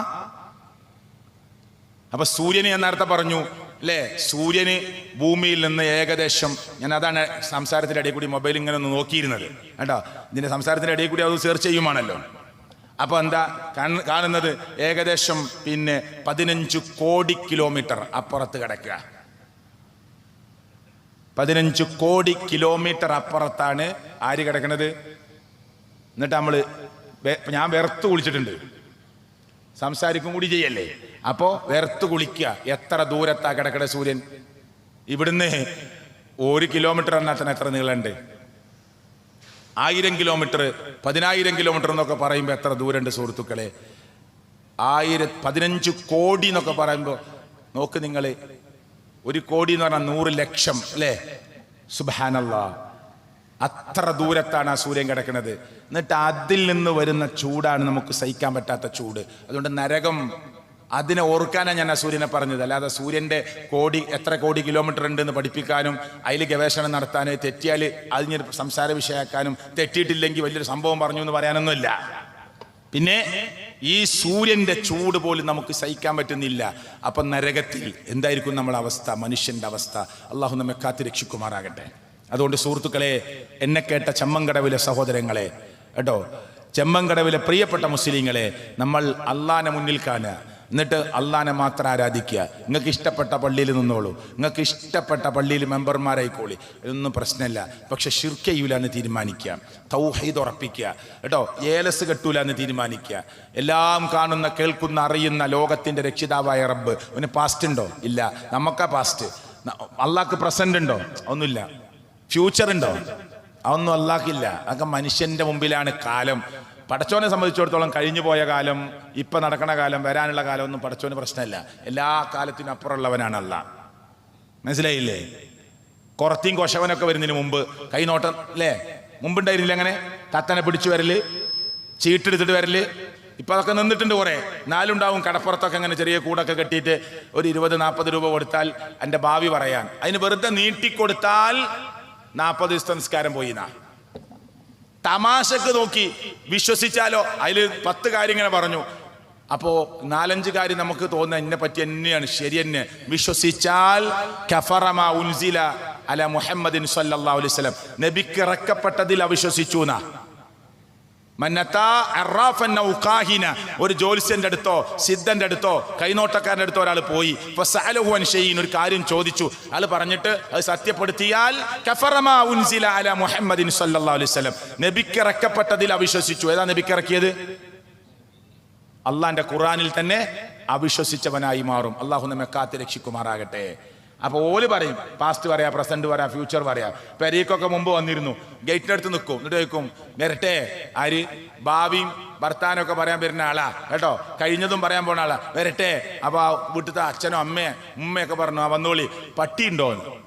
അപ്പൊ സൂര്യന് ഞാൻ നേരത്തെ പറഞ്ഞു അല്ലേ? സൂര്യന് ഭൂമിയിൽ നിന്ന് ഏകദേശം ഞാൻ അതാണ് സംസാരത്തിന്റെ ഇടയിൽ കൂടി മൊബൈൽ ഇങ്ങനെ ഒന്ന് നോക്കിയിരുന്നത്. കേട്ടോ? ഇതിന്റെ സംസാരത്തിന്റെ ഇടയിൽ കൂടി അത് സെർച്ച് ചെയ്യുമാണല്ലോ അപ്പൊ എന്താ? കാണ- കാണുന്നത് ഏകദേശം പിന്നെ പതിനഞ്ച് കോടി കിലോമീറ്റർ അപ്പുറത്ത് കിടക്കുക. പതിനഞ്ച് കോടി കിലോമീറ്റർ അപ്പുറത്താണ് ആര് കിടക്കണത്? എന്നിട്ട് നമ്മൾ ഞാൻ വെറുത്ത് കുളിച്ചിട്ടുണ്ട്. സംസാരിക്കും കൂടി ചെയ്യല്ലേ? അപ്പോ വെറുത്ത് കുളിക്കുക എത്ര ദൂരത്താ കിടക്കണ സൂര്യൻ? ഇവിടുന്ന് ഒരു കിലോമീറ്റർ എന്നാൽ തന്നെ എത്ര നീളമുണ്ട് ആയിരം കിലോമീറ്റർ പതിനായിരം കിലോമീറ്റർ എന്നൊക്കെ പറയുമ്പോൾ എത്ര ദൂരമുണ്ട് സുഹൃത്തുക്കളെ? ആയിര പതിനഞ്ച് കോടി എന്നൊക്കെ പറയുമ്പോൾ നോക്ക് നിങ്ങൾ ഒരു കോടി എന്ന് പറഞ്ഞാൽ നൂറ് ലക്ഷം അല്ലേ? സുബാനല്ല അത്ര ദൂരത്താണ് ആ സൂര്യൻ കിടക്കുന്നത്. എന്നിട്ട് അതിൽ നിന്ന് വരുന്ന ചൂടാണ് നമുക്ക് സഹിക്കാൻ പറ്റാത്ത ചൂട്. അതുകൊണ്ട് നരകം അതിനെ ഓർക്കാനാണ് ഞാൻ ആ സൂര്യനെ പറഞ്ഞത്. അല്ലാതെ സൂര്യന്റെ കോടി എത്ര കോടി കിലോമീറ്റർ ഉണ്ട് എന്ന് പഠിപ്പിക്കാനും അതിൽ ഗവേഷണം നടത്താനും തെറ്റിയാൽ അതിനൊരു സംസാര വിഷയമാക്കാനും തെറ്റിയിട്ടില്ലെങ്കിൽ വലിയൊരു സംഭവം പറഞ്ഞു എന്ന് പറയാനൊന്നുമില്ല. പിന്നെ ഈ സൂര്യന്റെ ചൂട് പോലും നമുക്ക് സഹിക്കാൻ പറ്റുന്നില്ല. അപ്പം നരകത്തിൽ എന്തായിരിക്കും നമ്മുടെ അവസ്ഥ? മനുഷ്യന്റെ അവസ്ഥ. അള്ളാഹു നമ്മെ കാത്തി രക്ഷിക്കുമാറാകട്ടെ. അതുകൊണ്ട് സുഹൃത്തുക്കളെ എന്നെ കേട്ട ചമ്മങ്കടവിലെ സഹോദരങ്ങളെ കേട്ടോ? ചെമ്മങ്കടവിലെ പ്രിയപ്പെട്ട മുസ്ലിങ്ങളെ നമ്മൾ അള്ളാനെ മുന്നിൽ കാണുക. എന്നിട്ട് അള്ളാനെ മാത്രം ആരാധിക്കുക. നിങ്ങൾക്ക് ഇഷ്ടപ്പെട്ട പള്ളിയിൽ നിന്നോളൂ. നിങ്ങൾക്ക് ഇഷ്ടപ്പെട്ട പള്ളിയിൽ മെമ്പർമാരായിക്കോളി ഇതൊന്നും പ്രശ്നമില്ല. പക്ഷെ ഷിർക്ക് ചെയ്യൂല എന്ന് തീരുമാനിക്കുക. തൗഹീദ് ഉറപ്പിക്കുക. കേട്ടോ? ഏലസ് കെട്ടൂല എന്ന് തീരുമാനിക്കുക. എല്ലാം കാണുന്ന കേൾക്കുന്ന അറിയുന്ന ലോകത്തിന്റെ രക്ഷിതാവായ റബ്ബ്. അവന് പാസ്റ്റ് ഉണ്ടോ? ഇല്ല. നമുക്കാ പാസ്റ്റ് അള്ളാഹ്ക്ക് പ്രസന്റ് ഉണ്ടോ? ഒന്നുമില്ല. ഫ്യൂച്ചർ ഉണ്ടോ? അതൊന്നും അള്ളാഹ്ക്കില്ല അതൊക്കെ മനുഷ്യന്റെ മുമ്പിലാണ് കാലം. പടച്ചോനെ സംബന്ധിച്ചിടത്തോളം കഴിഞ്ഞു പോയ കാലം ഇപ്പൊ നടക്കണ കാലം വരാനുള്ള കാലം ഒന്നും പടച്ചോന് പ്രശ്നമില്ല. എല്ലാ കാലത്തിനും അപ്പുറമുള്ളവനാണ് അല്ല മനസ്സിലായില്ലേ? കുറത്തിയും കൊശവനൊക്കെ വരുന്നതിന് മുമ്പ് കൈനോട്ടം അല്ലേ മുമ്പുണ്ടായിരുന്നില്ല അങ്ങനെ? തത്തനെ പിടിച്ചു വരൽ ചീട്ടെടുത്തിട്ട് വരൽ. ഇപ്പൊ അതൊക്കെ നിന്നിട്ടുണ്ട് കുറെ. നാലുണ്ടാവും കടപ്പുറത്തൊക്കെ അങ്ങനെ ചെറിയ കൂടൊക്കെ കെട്ടിയിട്ട് ഒരു ഇരുപത് നാൽപ്പത് രൂപ കൊടുത്താൽ എന്റെ ഭാവി പറയാൻ. അതിന് വെറുതെ നീട്ടിക്കൊടുത്താൽ നാൽപ്പത് ദിവസത്തെ നിസ്കാരം പോയിന്നാ. തമാശക്ക് നോക്കി വിശ്വസിച്ചാലോ? അതിൽ പത്ത് കാര്യം ഇങ്ങനെ പറഞ്ഞു. അപ്പോ നാലഞ്ച് കാര്യം നമുക്ക് തോന്നുന്ന എന്നെ പറ്റി എന്നെയാണ് ശരി എന്നെ വിശ്വസിച്ചാൽ കഫറമ ഉൻസില അല മുഹമ്മദിൻ അലൈഹി വസല്ലം. നബിക്ക് ഇറക്കപ്പെട്ടതിൽ അവിശ്വസിച്ചു എന്നാ ഒരു ജ്യോത്സ്യന്റെ അടുത്തോ സിദ്ധന്റെ അടുത്തോ കൈനോട്ടക്കാരന്റെ അടുത്തോ ഒരാൾ പോയി. ഷൈഇൻ ഒരു കാര്യം ചോദിച്ചു. അയാൾ പറഞ്ഞിട്ട് അത് സത്യപ്പെടുത്തിയാൽ അല മുഹമ്മദിൻ സല്ലല്ലാഹു അലൈഹി വസല്ലം. നബിക്ക് ഇറക്കപ്പെട്ടതിൽ അവിശ്വസിച്ചു. ഏതാ നബിക്കിറക്കിയത് അള്ളാന്റെ ഖുറാനിൽ തന്നെ അവിശ്വസിച്ചവനായി മാറും. അള്ളാഹു നമ്മെ കാത്തു രക്ഷിക്കുമാറാകട്ടെ. അപ്പൊ ഓൽ പറയും പാസ്റ്റ് പറയാ പ്രസന്റ് പറയാ ഫ്യൂച്ചർ പറയാ. പെരീക്കൊക്കെ മുമ്പ് വന്നിരുന്നു. ഗേറ്റിനടുത്ത് നിൽക്കും. എന്നിട്ട് ചോദിക്കും വരട്ടെ? ആര്? ഭാവിയും ഭർത്താനൊക്കെ പറയാൻ വരുന്ന ആളാ. കേട്ടോ? കഴിഞ്ഞതും പറയാൻ പോണ ആളാ. വരട്ടെ? അപ്പോൾ വീട്ടിലത്തെ അച്ഛനോ അമ്മയോ ഉമ്മയൊക്കെ പറഞ്ഞു ആ വന്നോളി. പട്ടി ഉണ്ടോ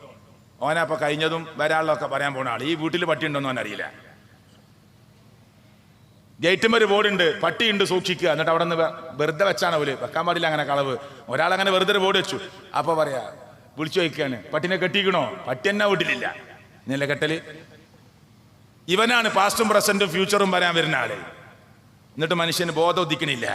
ഓനപ്പോൾ കഴിഞ്ഞതും വരാളൊക്കെ പറയാൻ പോണ ആൾ ഈ വീട്ടിൽ പട്ടി ഉണ്ടോന്ന് അവൻ അറിയില്ല. ഗേറ്റും ഒരു ബോർഡുണ്ട്. പട്ടിയുണ്ട് സൂക്ഷിക്കുക. എന്നിട്ട് അവിടെ നിന്ന് വെറുതെ വെച്ചാണ് അവർ. വെക്കാൻ പാടില്ല അങ്ങനെ കളവ്. ഒരാൾ അങ്ങനെ വെറുതെ ഒരു ബോർഡ് വെച്ചു. അപ്പോൾ പറയാ വിളിച്ചു വയ്ക്കാണ് പട്ടിനെ കെട്ടിക്കണോ? പട്ടി എന്നാ വീട്ടിലില്ല നില കെട്ടൽ? ഇവനാണ് പാസ്റ്റും പ്രസന്റും ഫ്യൂച്ചറും വരാൻ വരുന്ന ആൾ. എന്നിട്ട് മനുഷ്യന് ബോധം ഉദിക്കണില്ല.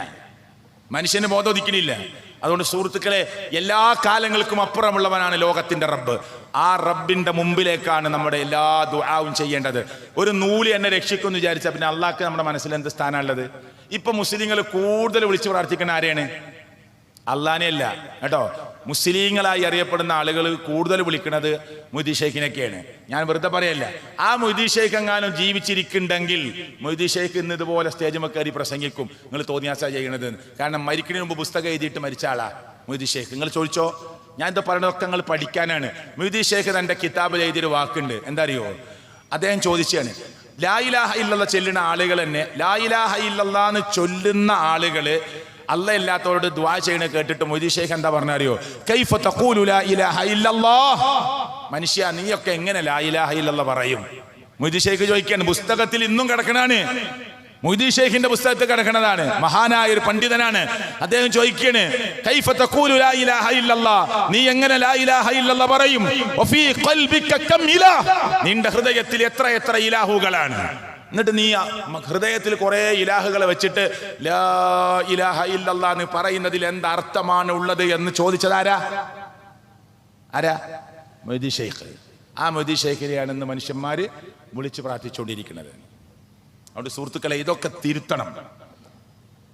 മനുഷ്യന് ബോധം ഉദിക്കണില്ല. അതുകൊണ്ട് സുഹൃത്തുക്കളെ എല്ലാ കാലങ്ങൾക്കും അപ്പുറമുള്ളവനാണ് ലോകത്തിന്റെ റബ്ബ്. ആ റബ്ബിന്റെ മുമ്പിലേക്കാണ് നമ്മുടെ എല്ലാ ദുആവും ചെയ്യേണ്ടത്. ഒരു നൂൽ എന്നെ രക്ഷിക്കുമെന്ന് വിചാരിച്ചാൽ പിന്നെ അള്ളാഹ്ക്ക് നമ്മുടെ മനസ്സിൽ എന്ത് സ്ഥാനമുള്ളത് ഇപ്പൊ മുസ്ലിങ്ങൾ കൂടുതൽ വിളിച്ചു പ്രാർത്ഥിക്കുന്ന ആരെയാണ്? അള്ളാനെയല്ല. കേട്ടോ? മുസ്ലിങ്ങളായി അറിയപ്പെടുന്ന ആളുകൾ കൂടുതൽ വിളിക്കുന്നത് മൊയ്തി ഷെയ്ഖിനൊക്കെയാണ് ഞാൻ വെറുതെ പറയല്ല. ആ മൊയ്തി ഷെയ്ഖ് എങ്ങാനും ജീവിച്ചിരിക്കുന്നുണ്ടെങ്കിൽ മൊയ്തി ഷെയ്ഖ് ഇന്ന് ഇതുപോലെ സ്റ്റേജ് കയറി പ്രസംഗിക്കും. നിങ്ങൾ തോന്നിയാസ ചെയ്യണത്. കാരണം മരിക്കുന്നതിന് മുമ്പ് പുസ്തകം എഴുതിയിട്ട് മരിച്ച ആളാ മൊയ്തി ഷെയ്ഖ്. നിങ്ങൾ ചോദിച്ചോ? ഞാൻ ഇത് പറയുന്നതൊക്കെ നിങ്ങൾ പഠിക്കാനാണ്. മൊയ്തി ഷെയ്ഖ് തന്റെ കിതാബിൽ എഴുതിയൊരു വാക്കുണ്ട്. എന്താ അറിയോ അദ്ദേഹം ചോദിച്ചാണ് ലായിലാഹ ഇല്ലല്ല ചെല്ലുന്ന ആളുകൾ തന്നെ ലായിലാഹ ഇല്ലല്ലാന്ന് ചൊല്ലുന്ന ആളുകൾ അല്ല ഇല്ലാത്തവരോട് ദ്വാ ചെയ്യണ കേട്ടിട്ട് മൊയ്തി ഷേഖ് എന്താ പറഞ്ഞ അറിയോ കൈഫ മനുഷ്യ നീയൊക്കെ എങ്ങനെ ലാ ഇലാഹ ഇല്ലല്ലാഹ് പറയും? മൊയ്തി ഷേഖ് ചോദിക്കാണ് പുസ്തകത്തിൽ ഇന്നും കിടക്കണാണ് മൊയ്തി ഷേഖിന്റെ പുസ്തകത്തിൽ കിടക്കണതാണ്. മഹാനായ ഒരു പണ്ഡിതനാണ്. അദ്ദേഹം ചോദിക്കാണ് നീ എങ്ങനെ പറയും? നിന്റെ ഹൃദയത്തിൽ എത്ര എത്ര ഇലാഹുകളാണ്. എന്നിട്ട് നീ ഹൃദയത്തിൽ കുറെ ഇലാഹുകളെ വെച്ചിട്ട് ലാ ഇലാഹ എന്ന് പറയുന്നതിൽ എന്തർത്ഥമാണ് ഉള്ളത് എന്ന് ചോദിച്ചതാരാ? ആരാ? മൊയ്തി ഷെയ്ഖ് ആ മൊയ്തി ഷെയ്ഖിനെയാണ് ഇന്ന് മനുഷ്യന്മാര് വിളിച്ച് പ്രാർത്ഥിച്ചുകൊണ്ടിരിക്കുന്നത്. അതുകൊണ്ട് സുഹൃത്തുക്കളെ ഇതൊക്കെ തിരുത്തണം.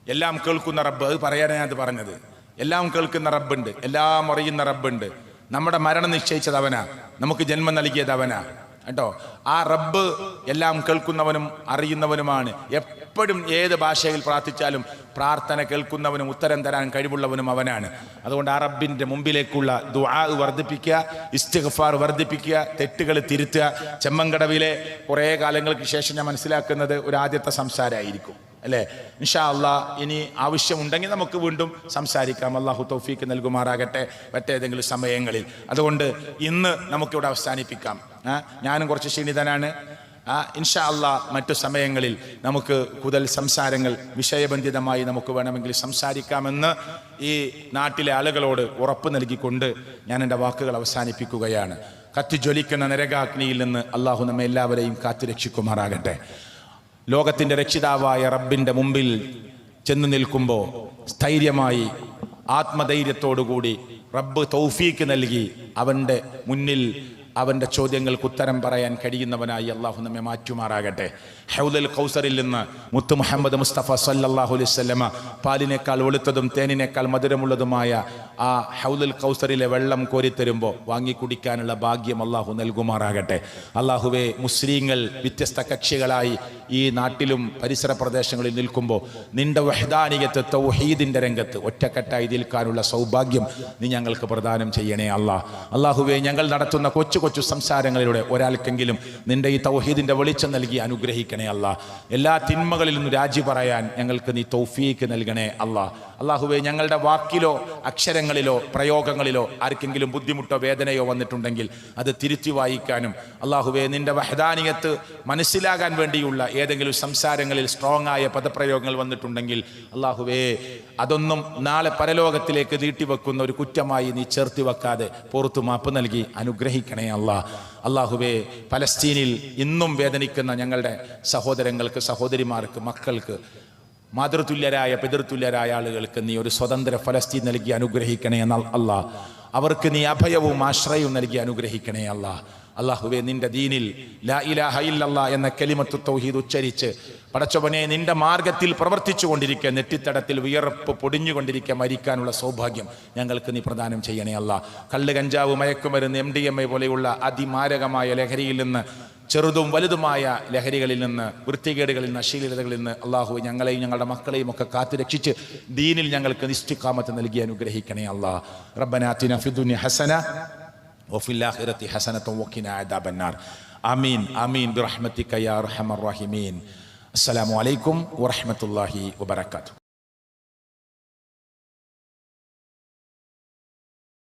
എല്ലാം കേൾക്കുന്ന റബ്ബ് അത് പറയാനാണ് അത് പറഞ്ഞത്. എല്ലാം കേൾക്കുന്ന റബ്ബുണ്ട് എല്ലാം അറിയുന്ന റബ്ബുണ്ട്. നമ്മുടെ മരണം നിശ്ചയിച്ചത് അവനാ. നമുക്ക് ജന്മം നൽകിയത് അവനാ. കേട്ടോ? ആ റബ്ബ് എല്ലാം കേൾക്കുന്നവനും അറിയുന്നവനുമാണ്. എപ്പോഴും ഏത് ഭാഷയിൽ പ്രാർത്ഥിച്ചാലും പ്രാർത്ഥന കേൾക്കുന്നവനും ഉത്തരം തരാൻ കഴിവുള്ളവനും അവനാണ്. അതുകൊണ്ട് ആ റബ്ബിന്റെ മുമ്പിലേക്കുള്ള ദുആ വർദ്ധിപ്പിക്കുക ഇസ്തിഗ്ഫാർ വർദ്ധിപ്പിക്കുക തെറ്റുകൾ തിരുത്തുക. ചെമ്മങ്കടവിലെ കുറേ കാലങ്ങൾക്ക് ശേഷം ഞാൻ മനസ്സിലാക്കുന്നത് ഒരു ആദ്യത്തെ സംസാരമായിരിക്കും. അല്ലേ? ഇൻഷാ അള്ളാ ഇനി ആവശ്യമുണ്ടെങ്കിൽ നമുക്ക് വീണ്ടും സംസാരിക്കാം. അള്ളാഹു തൗഫീക്ക് നൽകുമാറാകട്ടെ മറ്റേതെങ്കിലും സമയങ്ങളിൽ. അതുകൊണ്ട് ഇന്ന് നമുക്കിവിടെ അവസാനിപ്പിക്കാം. ഞാനും കുറച്ച് ക്ഷീണിതനാണ്. ആ ഇൻഷാ അല്ല മറ്റു സമയങ്ങളിൽ നമുക്ക് കൂടുതൽ സംസാരങ്ങൾ വിഷയബന്ധിതമായി നമുക്ക് വേണമെങ്കിൽ സംസാരിക്കാമെന്ന് ഈ നാട്ടിലെ ആളുകളോട് ഉറപ്പ് നൽകിക്കൊണ്ട് ഞാൻ എന്റെ വാക്കുകൾ അവസാനിപ്പിക്കുകയാണ്. കത്തിജ്വലിക്കുന്ന നരകാഗ്നിയിൽ നിന്ന് അള്ളാഹു നമ്മെ എല്ലാവരെയും കാത്തുരക്ഷിക്കുമാറാകട്ടെ ലോകത്തിന്റെ രക്ഷിതാവായ റബ്ബിന്റെ മുമ്പിൽ ചെന്ന് നിൽക്കുമ്പോൾ സ്ഥൈര്യമായി ആത്മധൈര്യത്തോടുകൂടി റബ്ബ് തൗഫീക്ക് നൽകി അവന്റെ മുന്നിൽ അവന്റെ ചോദ്യങ്ങൾക്ക് ഉത്തരം പറയാൻ കഴിയുന്നവനായി അള്ളാഹു നമ്മെ മാറ്റുമാറാകട്ടെ. ഹൗദൽ കൗസറിൽ നിന്ന് മുത്ത് മുഹമ്മദ് മുസ്തഫ സല്ലാഹു അലൈഹി വസല്ലമ പാലിനേക്കാൾ വെളുത്തതും തേനിനേക്കാൾ മധുരമുള്ളതുമായ ആ ഹൗദൽ കൗസറിലെ വെള്ളം കോരിത്തരുമ്പോൾ വാങ്ങി കുടിക്കാനുള്ള ഭാഗ്യം അള്ളാഹു നൽകുമാറാകട്ടെ. അള്ളാഹുവെ മുസ്ലിങ്ങൾ വ്യത്യസ്ത കക്ഷികളായി ഈ നാട്ടിലും പരിസര പ്രദേശങ്ങളിൽ നിൽക്കുമ്പോൾ നിന്റെ വഹദാനിയത്ത് തൗഹീദിന്റെ രംഗത്ത് ഒറ്റക്കെട്ടായി നിൽക്കാനുള്ള സൗഭാഗ്യം നീ ഞങ്ങൾക്ക് പ്രദാനം ചെയ്യണേ അല്ലാ. അള്ളാഹുവെ ഞങ്ങൾ നടത്തുന്ന കൊച്ചു കൊച്ചു സംസാരങ്ങളിലൂടെ ഒരാൾക്കെങ്കിലും നിന്റെ ഈ തൗഹീദിന്റെ വെളിച്ചം നൽകി അനുഗ്രഹിക്കണേ അല്ലാ. എല്ലാ തിന്മകളിൽ നിന്നും രാജി പറയാൻ ഞങ്ങൾക്ക് നീ തൗഫീക്ക് നൽകണേ അല്ലാ. അള്ളാഹുവെ ഞങ്ങളുടെ വാക്കിലോ അക്ഷരങ്ങളിലോ പ്രയോഗങ്ങളിലോ ആർക്കെങ്കിലും ബുദ്ധിമുട്ടോ വേദനയോ വന്നിട്ടുണ്ടെങ്കിൽ അത് തിരുത്തി വായിക്കാനും അള്ളാഹുവെ നിന്റെ വഹദാനിയത്ത് മനസ്സിലാകാൻ വേണ്ടിയുള്ള ഏതെങ്കിലും സംസാരങ്ങളിൽ സ്ട്രോങ് ആയ പദപ്രയോഗങ്ങൾ വന്നിട്ടുണ്ടെങ്കിൽ അള്ളാഹുവേ അതൊന്നും നാളെ പരലോകത്തിലേക്ക് നീട്ടിവെക്കുന്ന ഒരു കുറ്റമായി നീ ചേർത്തി വെക്കാതെ പുറത്തു മാപ്പ് നൽകി അനുഗ്രഹിക്കണേ അള്ളാ അള്ളാഹുവേ പലസ്തീനിൽ ഇന്നും വേദനിക്കുന്ന ഞങ്ങളുടെ സഹോദരങ്ങൾക്ക് സഹോദരിമാർക്ക് മക്കൾക്ക് മാതൃതുല്യരായ പിതൃതുല്യരായ ആളുകൾക്ക് നീ ഒരു സ്വതന്ത്ര ഫലസ്തീൻ നൽകി അനുഗ്രഹിക്കണേ എന്ന അല്ലാ. അവർക്ക് നീ അഭയവും ആശ്രയവും നൽകി അനുഗ്രഹിക്കണേ അല്ലാ. അള്ളാഹുവെ നിന്റെ ദീനിൽ ലാ ഇലാഹ ഇല്ലല്ലാ എന്ന കലിമത്ത് തൗഹീദ് ഉച്ചരിച്ച് പടച്ചവനെ നിന്റെ മാർഗത്തിൽ പ്രവർത്തിച്ചു കൊണ്ടിരിക്കുക നെറ്റിത്തടത്തിൽ വിയർപ്പ് പൊടിഞ്ഞുകൊണ്ടിരിക്കുക മരിക്കാനുള്ള സൗഭാഗ്യം ഞങ്ങൾക്ക് നീ പ്രദാനം ചെയ്യണേ അല്ല. കള്ള് കഞ്ചാവ് മയക്കുമരുന്ന് എം ഡി എം എ പോലെയുള്ള അതിമാരകമായ ലഹരിയിൽ നിന്ന് ചെറുതും വലുതുമായ ലഹരികളിൽ നിന്ന് വൃത്തികേടുകളിൽ നിന്ന് അശ്ലീലതകളിൽ നിന്ന് അള്ളാഹു ഞങ്ങളെയും ഞങ്ങളുടെ മക്കളെയും ഒക്കെ കാത്തു രക്ഷിച്ച് ദീനിൽ ഞങ്ങൾക്ക് നിശ്ചിക്കാമത്ത് നൽകി അനുഗ്രഹിക്കണേ അള്ളാഹ് റബ്ബനാത്തിന ഫിദുനി ഹസന وفي الآخرة حسنة وقنا عذاب النار. آمين آمين. برحمتك يا أرحم الراحمين. السلام عليكم ورحمة الله وبركاته.